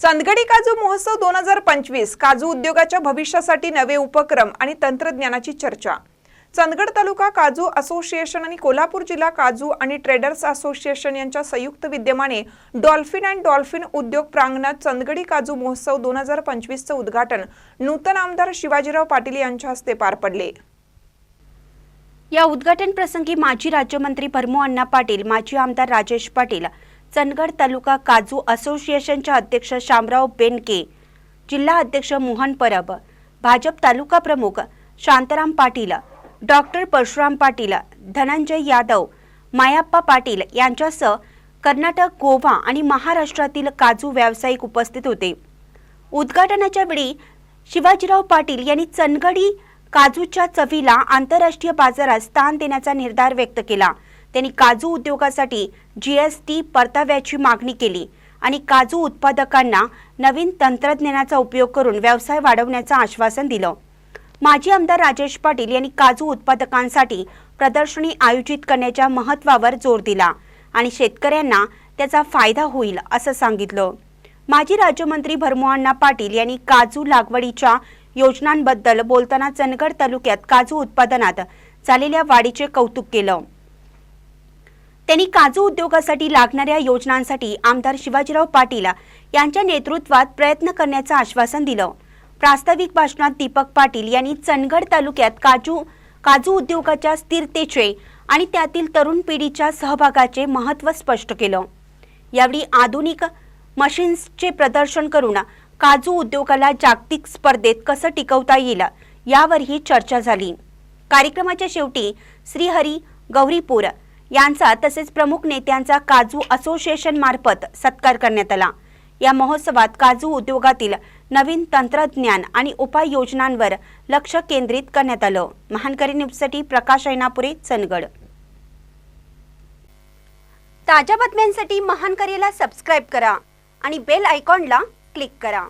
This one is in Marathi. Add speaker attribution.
Speaker 1: चांदगडी काजू महोत्सव दोन हजार पंचवीस काजू उद्योगाच्या भविष्यासाठी नवे उपक्रम आणि तंत्रज्ञानाची चर्चा. चंदगड तालुका काजू असोसिएशन आणि कोल्हापूर जिल्हा काजू आणि ट्रेडर्स असोसिएशन यांच्या संयुक्त विद्यमाने डॉल्फिन अँड डॉल्फिन उद्योग प्रांगणात चंदगडी काजू महोत्सव दोन हजार पंचवीसचं उद्घाटन नूतन आमदार शिवाजीराव पाटील यांच्या हस्ते पार पडले.
Speaker 2: या उद्घाटन प्रसंगी माजी राज्यमंत्री भरमू अण्णा पाटील माजी आमदार राजेश पाटील चंदगड तालुका काजू असोसिएशनच्या अध्यक्ष शामराव बेनके जिल्हा अध्यक्ष मोहन परब भाजप तालुका प्रमुख शांताराम पाटील डॉक्टर परशुराम पाटील धनंजय यादव मायाप्पा पाटील यांच्यासह कर्नाटक गोवा आणि महाराष्ट्रातील काजू व्यावसायिक उपस्थित होते. उद्घाटनाच्या वेळी शिवाजीराव पाटील यांनी चनगडी काजूच्या चवीला आंतरराष्ट्रीय बाजारात स्थान देण्याचा निर्धार व्यक्त केला. त्यांनी काजू उद्योगासाठी जीएसटी परताव्याची मागणी केली आणि काजू उत्पादकांना नवीन तंत्रज्ञानाचा उपयोग करून व्यवसाय वाढवण्याचं आश्वासन दिलं. माजी आमदार राजेश पाटील यांनी काजू उत्पादकांसाठी प्रदर्शनी आयोजित करण्याच्या महत्त्वावर जोर दिला आणि शेतकऱ्यांना त्याचा फायदा होईल असं सांगितलं. माजी राज्यमंत्री भरमुअण्णा पाटील यांनी काजू लागवडीच्या योजनांबद्दल बोलताना चंदगड तालुक्यात काजू उत्पादनात झालेल्या वाढीचे कौतुक केलं. त्यांनी काजू उद्योगासाठी लागणाऱ्या योजनांसाठी आमदार शिवाजीराव पाटील यांच्या नेतृत्वात प्रयत्न करण्याचं आश्वासन दिलं. प्रास्ताविक भाषणात दीपक पाटील यांनी चंदगड तालुक्यात काजू काजू उद्योगाच्या स्थिरतेचे आणि त्यातील तरुण पिढीच्या सहभागाचे महत्त्व स्पष्ट केलं. यावेळी आधुनिक मशीन्सचे प्रदर्शन करून काजू उद्योगाला जागतिक स्पर्धेत कसं टिकवता येईल यावरही चर्चा झाली. कार्यक्रमाच्या शेवटी श्रीहरी गौरीपूर यांचा तसेच प्रमुख नेत्यांचा काजू असोसिएशन मार्फत सत्कार करण्यात आला. या महोत्सवात काजू उद्योगातील नवीन तंत्रज्ञान आणि उपाययोजनांवर लक्ष केंद्रित करण्यात आलं. महानकरी न्यूजसाठी प्रकाश ऐनापुरे चंदगड. ताज्या बातम्यांसाठी महानकरीला सबस्क्राईब करा आणि बेल आयकॉनला क्लिक करा.